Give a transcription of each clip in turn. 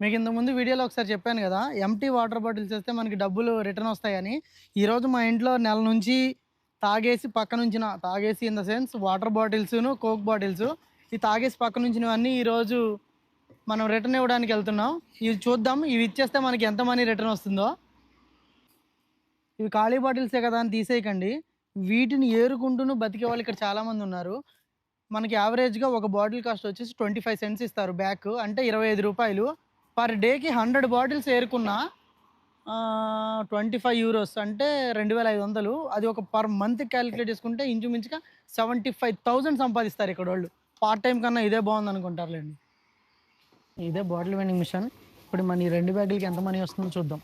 మీకు ఇంతకుముందు వీడియోలో ఒకసారి చెప్పాను కదా ఎంటీ వాటర్ బాటిల్స్ వేస్తే మనకి డబ్బులు రిటర్న్ వస్తాయని. ఈరోజు మా ఇంట్లో నెల నుంచి తాగేసి పక్క నుంచిన తాగేసి ఇన్ ద సెన్స్ వాటర్ బాటిల్స్ను కోక్ బాటిల్స్ ఈ తాగేసి పక్క నుంచినవన్నీ ఈరోజు మనం రిటర్న్ ఇవ్వడానికి వెళ్తున్నాం. ఇవి చూద్దాం ఇవి ఇచ్చేస్తే మనకి ఎంత మనీ రిటర్న్ వస్తుందో. ఇవి ఖాళీ బాటిల్సే కదా అని తీసేయకండి. వీటిని ఏరుకుంటూను బతికే వాళ్ళు ఇక్కడ చాలామంది ఉన్నారు. మనకి యావరేజ్గా ఒక బాటిల్ కాస్ట్ వచ్చేసి ట్వంటీ ఫైవ్ సెంట్స్ ఇస్తారు బ్యాక్ అంటే ఇరవై ఐదు రూపాయలు. పర్ డేకి హండ్రెడ్ బాటిల్స్ ఏరుకున్నా ట్వంటీ ఫైవ్ యూరోస్ అంటే రెండు వేల ఐదు వందలు. అది ఒక పర్ మంత్ క్యాలిక్యులేట్ చేసుకుంటే ఇంచుమించుగా సెవెంటీ ఫైవ్ థౌజండ్ సంపాదిస్తారు ఇక్కడ వాళ్ళు పార్ట్ టైం కన్నా ఇదే బాగుంది అనుకుంటారులేండి ఇదే బాటిల్ వెండింగ్ మిషన్. ఇప్పుడు మన ఈ రెండు బ్యాగులకి ఎంత మనీ వస్తుందో చూద్దాం.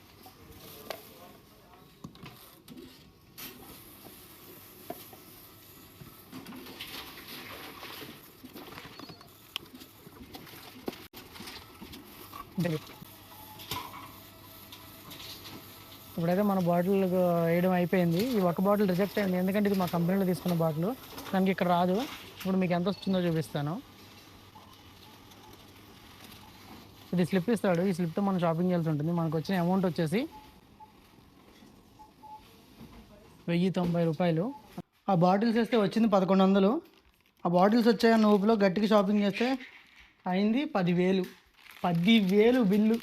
ఇప్పుడైతే మన బాటిల్ వేయడం అయిపోయింది. ఈ ఒక బాటిల్ రిజెక్ట్ అయింది. ఎందుకంటే ఇది మా కంపెనీలో తీసుకున్న బాటిల్. దానికి ఇక్కడ రాదు. ఇప్పుడు మీకు ఎంత వస్తుందో చూపిస్తాను. ఇది స్లిప్ ఇస్తాడు. ఈ స్లిప్తో మనం షాపింగ్ చేయాల్సి ఉంటుంది. మనకు వచ్చిన అమౌంట్ వచ్చేసి వెయ్యి తొంభై రూపాయలు. ఆ బాటిల్స్ వేస్తే వచ్చింది పదకొండు వందలు. ఆ బాటిల్స్ వచ్చాయన్న ఊపిలో గట్టిగా షాపింగ్ చేస్తే అయింది పదివేలు. పదివేలు బిల్లు.